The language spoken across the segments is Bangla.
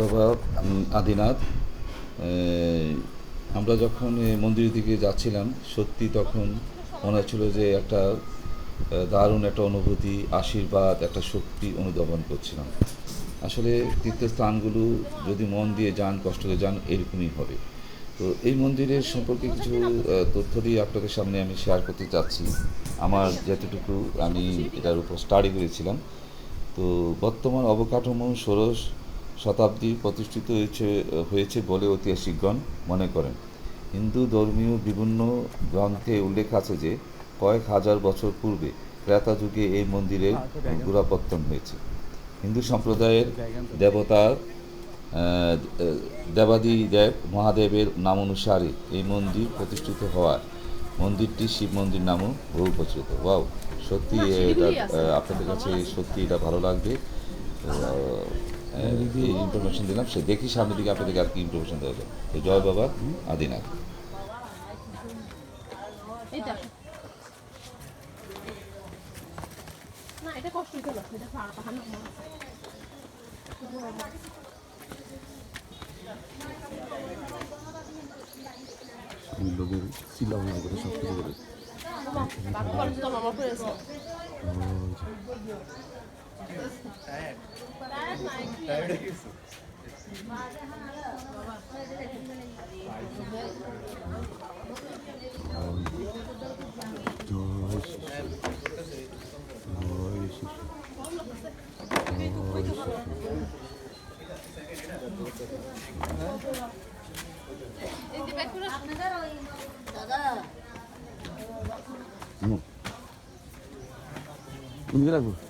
বাবা আদিনাথ আমরা যখন মন্দিরের দিকে যাচ্ছিলাম, সত্যি তখন মনে হচ্ছিল যে একটা দারুণ একটা অনুভূতি, আশীর্বাদ, একটা শক্তি অনুধাবন করছিলাম। আসলে তীর্থস্থানগুলো যদি মন দিয়ে যান, কষ্ট করে যান, এরকমই হবে। তো এই মন্দিরের সম্পর্কে কিছু তথ্য দিয়ে আপনাদের সামনে আমি শেয়ার করতে চাচ্ছি। আমার যতটুকু আমি এটার উপর স্টাডি করেছিলাম। তো বর্তমান অবকাঠামো, ষোড়শ শতাব্দী প্রতিষ্ঠিত হয়েছে হয়েছে বলে ঐতিহাসিকগণ মনে করেন। হিন্দু ধর্মীয় বিভিন্ন গ্রন্থে উল্লেখ আছে যে কয়েক হাজার বছর পূর্বে ত্রেতা যুগে এই মন্দিরের গোড়াপত্তন হয়েছে। হিন্দু সম্প্রদায়ের দেবতার দেবাদি দেব মহাদেবের নাম অনুসারে এই মন্দির প্রতিষ্ঠিত হওয়ায় মন্দিরটি শিব মন্দির নামও বহু প্রচলিত ওয়াও সত্যি এটা আপনাদের কাছে সত্যি এটা ভালো লাগবে। এই ইনফরমেশন দিলাম সে দেখি সামনের দিকে আপনাদেরকে আর কি ইনফরমেশন দেওয়া যায় তো জয় বাবা আদিনাথ এটা কষ্ট হইতে না এটা পাহাড় লোকের চিল্লা করে সব কিছু করে বাকি কলেজ তো মামা করেছে জয়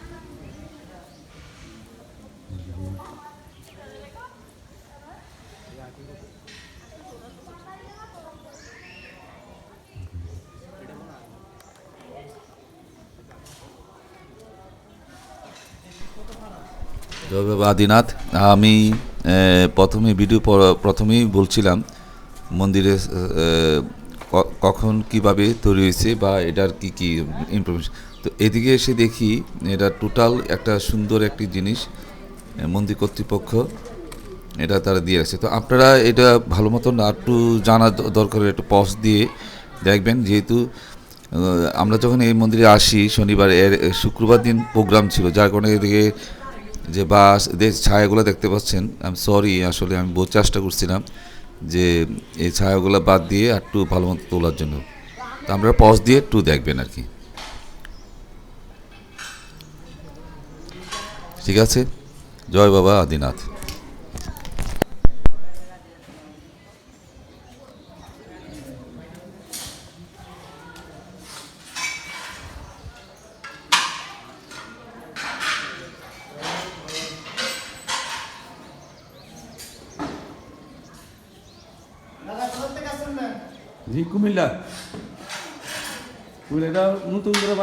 বাবা আদিনাথ, আমি প্রথমে ভিডিও প্রথমেই বলছিলাম মন্দিরে কখন কীভাবে তৈরি হয়েছে বা এটার কি কি ইনফরমেশন তো এদিকে এসে দেখি এটা টোটাল একটা সুন্দর একটি জিনিস মন্দির কর্তৃপক্ষ এটা তারা দিয়ে রাখছে তো আপনারা এটা ভালো মতন একটু জানা দরকার, একটু পজ দিয়ে দেখবেন। যেহেতু আমরা যখন এই মন্দিরে আসি, শনিবার, এর শুক্রবার দিন প্রোগ্রাম ছিল, যার কারণে এদিকে যে বাস, এদের ছায়াগুলো দেখতে পাচ্ছেন। আমি সরি আসলে আমি বহু চেষ্টা করছিলাম যে এই ছায়াগুলো বাদ দিয়ে আর একটু ভালো মতো তোলার জন্য। তো আমরা পজ দিয়ে একটু দেখবেন আর কি। ঠিক আছে? জয় বাবা, আদিনাথ।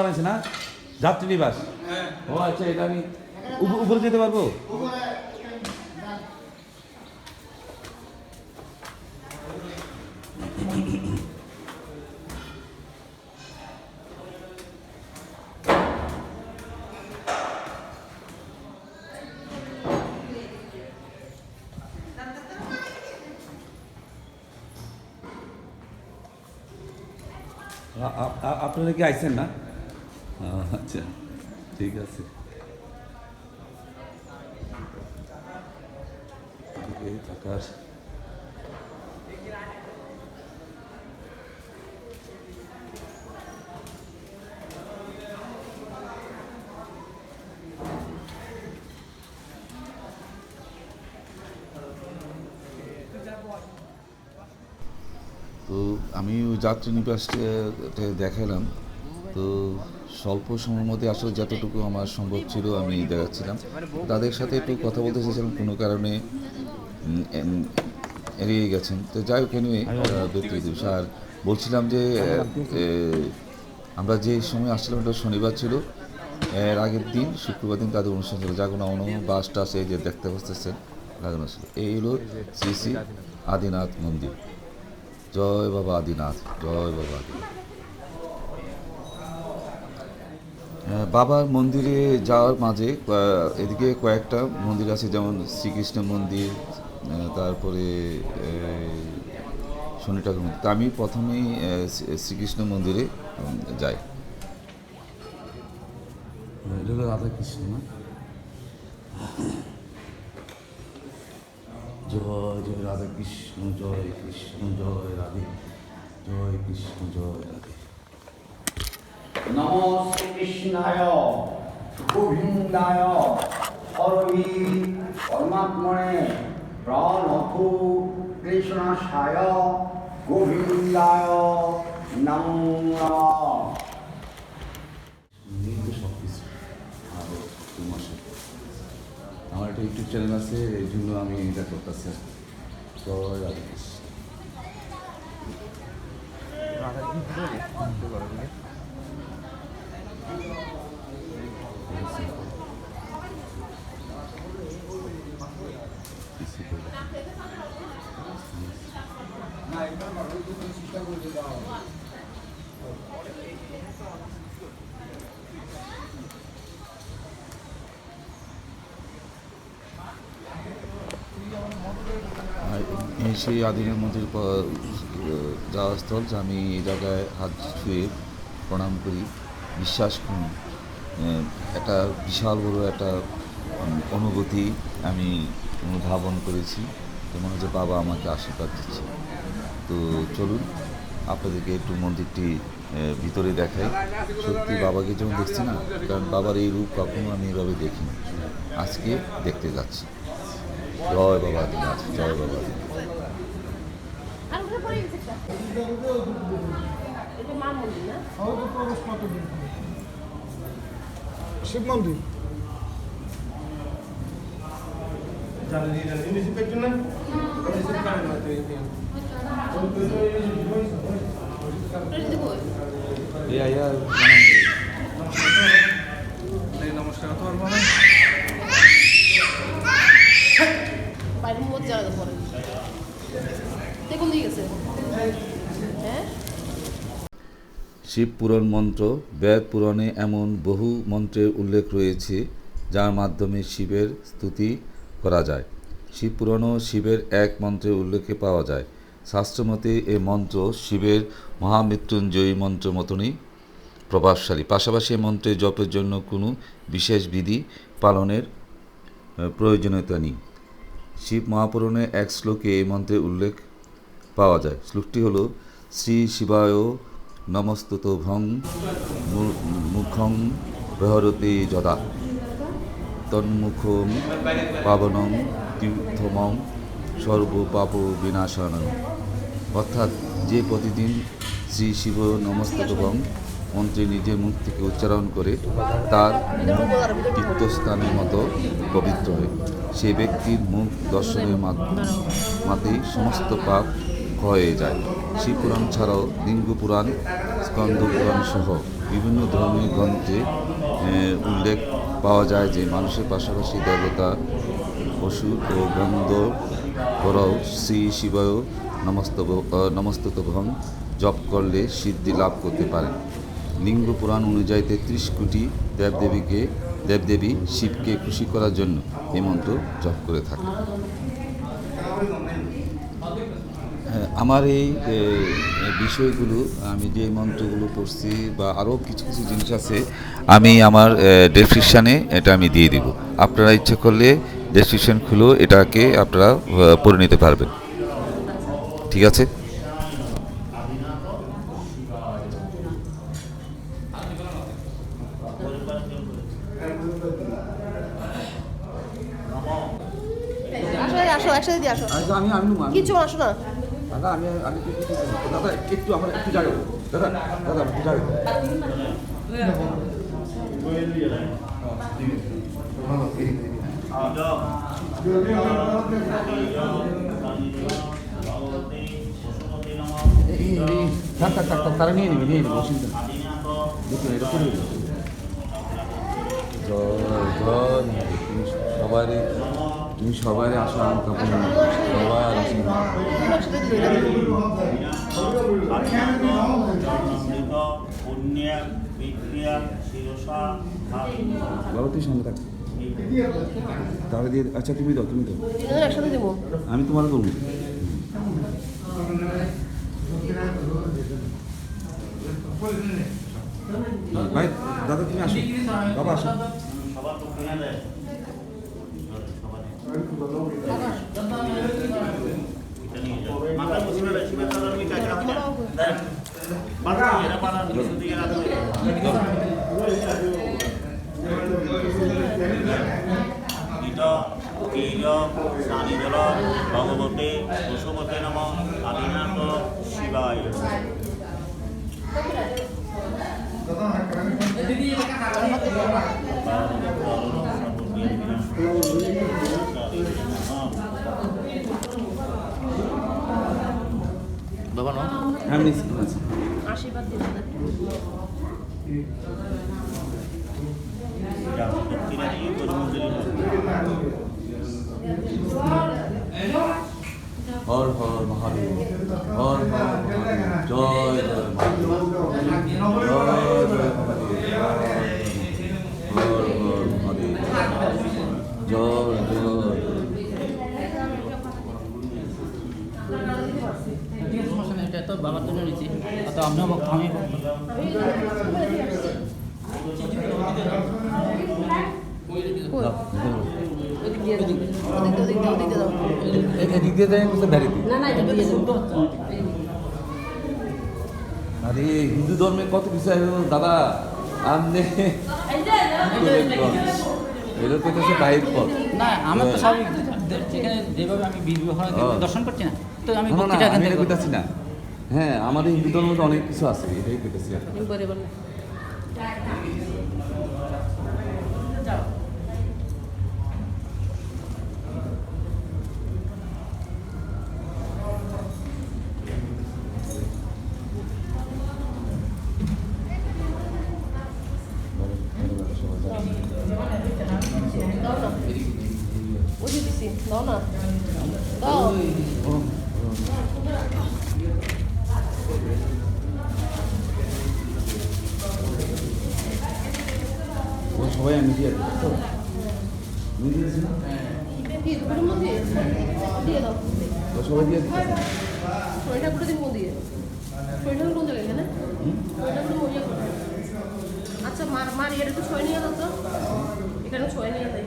বানাইছে না? যাত্রী নিবাস। ও আচ্ছা এটা আমি উপরে যেতে পারব? আপনারা কি আইছেন না? আচ্ছা ঠিক আছে। তো আমি ওই যাত্রী নিবাসটা দেখালাম। তো স্বল্প সময়ের মধ্যে আসলে যতটুকু আমার সম্ভব ছিল আমি দেখাচ্ছিলাম। তাদের সাথে একটু কথা বলতে চেয়েছিলাম কোনো কারণে এড়িয়ে গেছেন। তো যাই হোক এনিওয়ে দুষ আর বলছিলাম যে আমরা যে সময় আসছিলাম ওটা শনিবার ছিল। এর আগের দিন শুক্রবার দিন তাদের অনুষ্ঠান ছিল। জাগরণ অনু বাস টাস এই যে দেখতে বসতেছেন লাগানো ছিল এই হলো শ্রী শ্রী আদিনাথ মন্দির। জয় বাবা আদিনাথ জয় বাবা আদিনাথ। বাবার মন্দিরে যাওয়ার মাঝে এদিকে কয়েকটা মন্দির আছে যেমন শ্রীকৃষ্ণ মন্দির তারপরে শনি ঠাকুর মন্দির। তা আমি প্রথমেই শ্রীকৃষ্ণ মন্দিরে যাই। এটা হলো রাধাকৃষ্ণ না? জয় জয় রাধাকৃষ্ণ জয় কৃষ্ণ জয় রাধে জয় কৃষ্ণ জয় রাধে। নম শ্রীকৃষ্ণায় গোবিন্দায়। হরবি পরমাত্মনে প্রণথু কৃষ্ণাশায় গোবিন্দায় নমো। নমঃ এই তো সব কিছু আর আমার একটা ইউটিউব চ্যানেল আছে এই জন্য আমি এটা করতেছি। আর কি। সেই আদিনের প- যাওয়ার স্থল আমি এই জায়গায় হাত ছুঁয়ে প্রণাম করি। বিশ্বাস একটা বিশাল বড় একটা অনুভূতি আমি অনুধাবন করেছি। তো মনে হচ্ছে বাবা আমাকে আশীর্বাদ দিচ্ছে। তো চলুন, আপনাদেরকে একটু মন্দিরটি ভিতরে দেখাই। সত্যি বাবাকে যেমন দেখছি না, কারণ বাবার এই রূপ কখনো আমি এভাবে দেখিনি। আজকে দেখতে যাচ্ছি। জয় বাবা জয় বাবা দিনাথ মন্দির। শিব মন্দির। এটা দিব বাইরের মধ্যে জায়গা পড়ে দেখুন দিয়ে গেছে? হ্যাঁ? শিব পুরাণ মন্ত্র, বেদ পুরাণে এমন বহু মন্ত্রের উল্লেখ রয়েছে, যার মাধ্যমে শিবের স্তুতি করা যায়। শিব পুরাণও শিবের এক মন্ত্রের উল্লেখে পাওয়া যায়। শাস্ত্রমতে এ মন্ত্র শিবের মহামৃত্যুঞ্জয়ী মন্ত্র মতনই প্রভাবশালী। পাশাপাশি এই মন্ত্রের জপের জন্য কোনো বিশেষ বিধি পালনের প্রয়োজনীয়তা নেই। শিব মহাপুরাণে এক শ্লোকে এই মন্ত্রের উল্লেখ পাওয়া যায়। শ্লোকটি হল, শ্রী শিবায় নমস্তুত ভং মু- মুখং প্রহরতে যদা। তন্মুখম পাবনম তীর্থমম সর্বপাপ বিনাশানম অর্থাৎ যে প্রতিদিন শ্রী শিব নমস্তুতভং মন্ত্রী নিজের মুখ থেকে উচ্চারণ করে তার তীর্থস্থানের মতো পবিত্র হয়। সে ব্যক্তির মুখ দর্শনের মাধ্যমে মাতেই সমস্ত পাপ হয়ে যায়। শিব পুরাণ ছাড়াও লিঙ্গ পুরাণ, স্কন্দ পুরাণ সহ বিভিন্ন ধর্মীয় গ্রন্থে উল্লেখ পাওয়া যায় যে মানুষের পাশাপাশি দেবতা, পশু ও গন্ধ করাও শ্রী শিবায় নমস্তব নমস্তভং জপ করলে সিদ্ধি লাভ করতে পারেন। লিঙ্গ পুরাণ অনুযায়ী তেত্রিশ কোটি দেবদেবীকে, দেবদেবী শিবকে খুশি করার জন্য এই মন্ত্র জপ করে থাকে হ্যাঁ, আমার এই বিষয়গুলো আমি যে মন্ত্রগুলো পড়ছি বা আরও কিছু কিছু জিনিস আছে আমি আমার ডেসক্রিপশানে এটা আমি দিয়ে দিব। আপনারা ইচ্ছে করলে ডেসক্রিপশান খুলেও এটাকে আপনারা পড়ে নিতে পারবেন। ঠিক আছে? আসো আসো একসাথে দিয়ে আসো। আমি আমি আমি কিছু আসো না দাদা, আমি আমি দাদা, একটু আমার একটু জায়গা। দাদা দাদা, একটু জায়গা থাক থাক থাক তারা নিয়ে নিবি সবারই তুমি সবাই আসো বাবা তুই সামনে থাক। তাহলে দিয়ে আচ্ছা তুমি দাও তুমি দাও। তিনজন একসাথে দেবো। আমি তোমার করব। ভাই দাদা তুমি আসো। বাবা আসো। সবার স্নানিজল ভগবতে বসুমতে নম আদিনাথ শিবায় হ্যাঁ মিস আচ্ছা আশীর্বাদ গরিমন্দির হর হর মহাদেব হর হর জয় জয় মহাদেব জয় জয় মহাদেব হর হর মহাদেব জয় জয় ঠিক আছে সমস্যা নেই এটা তো বাবার জন্য নিচ্ছি তো ভক্ত আমি ভক্ত এদিক দিয়ে আরে হিন্দু ধর্মে কত আছে দাদা? আমনে এটা তো হচ্ছে বাইর পথ। না আমার তো যেখানে যেভাবে আমি বিবাহ দর্শন করছি না তো আমি না, হ্যাঁ আমাদের হিন্দু ধর্মের মধ্যে অনেক কিছু আছে এটাই কইতাছি আর কি। বলে বলে দাও না ওদিকে দিছি দাও না দাও ও সবাই আমি দিয়ে দিই তো? আমি দিয়েছি না? সবাই দিয়ে দিতেছে শরীর ঠাকুরের দিন দিয়ে ঠাকুর কোন জায়গায় ঠাকুর মরিয়া করে আচ্ছা মার মার এটা তো ছয় নিয়ে দাও তো। এখানে ছয় নিয়ে যাই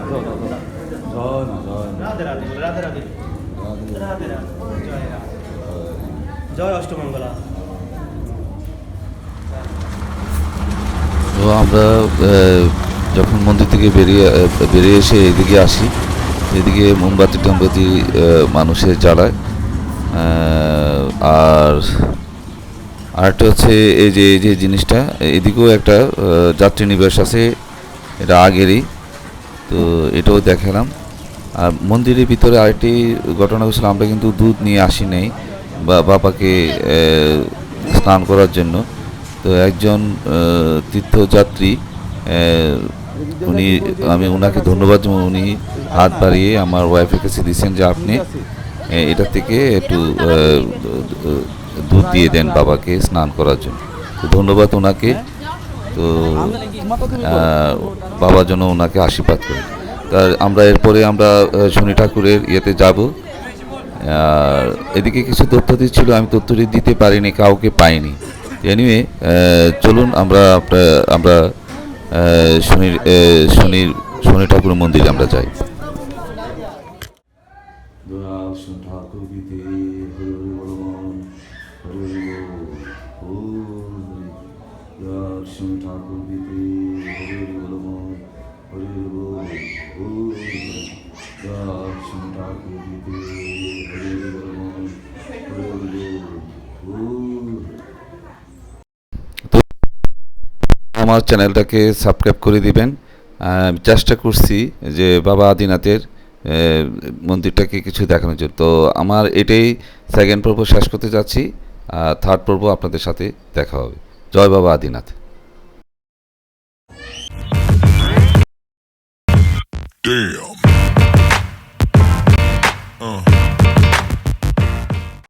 দাও, দাও, দাও। জয় মা জয় মা রাধে রাধে রাধে রাধে রাধে রাধে রাধে জয় রাম জয় অষ্টমঙ্গলা তো আমরা যখন মন্দির থেকে বেরিয়ে বেরিয়ে এসে এদিকে আসি, এদিকে মোমবাতি টোমবাতি মানুষের জ্বালায়। আর আরেকটা হচ্ছে এই যে এই যে জিনিসটা, এদিকেও একটা যাত্রী নিবাস আছে, এটা আগেরই, তো এটাও দেখালাম। আর মন্দিরের ভিতরে আরেকটি ঘটনা হয়েছিল, আমরা কিন্তু দুধ নিয়ে আসি নাই, বা বাবাকে স্নান করার জন্য। তো একজন তীর্থযাত্রী উনি, আমি ওনাকে ধন্যবাদ উনি হাত বাড়িয়ে আমার ওয়াইফের কাছে দিয়েছেন যে আপনি এটা থেকে একটু দুধ দিয়ে দেন বাবাকে স্নান করার জন্য। তো ধন্যবাদ ওনাকে তো বাবার জন্য ওনাকে আশীর্বাদ করি। তার আমরা এরপরে আমরা শনি ঠাকুরের ইয়েতে যাব। এদিকে কিছু তথ্য দিচ্ছিল, আমি তথ্যটি দিতে পারিনি, কাউকে পাইনি। এনিওয়ে চলুন আমরা আমরা শনির শনির শনি ঠাকুর মন্দিরে আমরা যাই দয়াল আমার চ্যানেলটাকে সাবস্ক্রাইব করে দিবেন। চেষ্টা করছি যে বাবা আদিনাথের মন্দিরটাকে কিছু দেখানোর জন্য। তো আমার এটাই সেকেন্ড পর্ব শেষ করতে যাচ্ছি থার্ড পর্ব আপনাদের সাথে দেখা হবে। জয় বাবা আদিনাথ। Damn.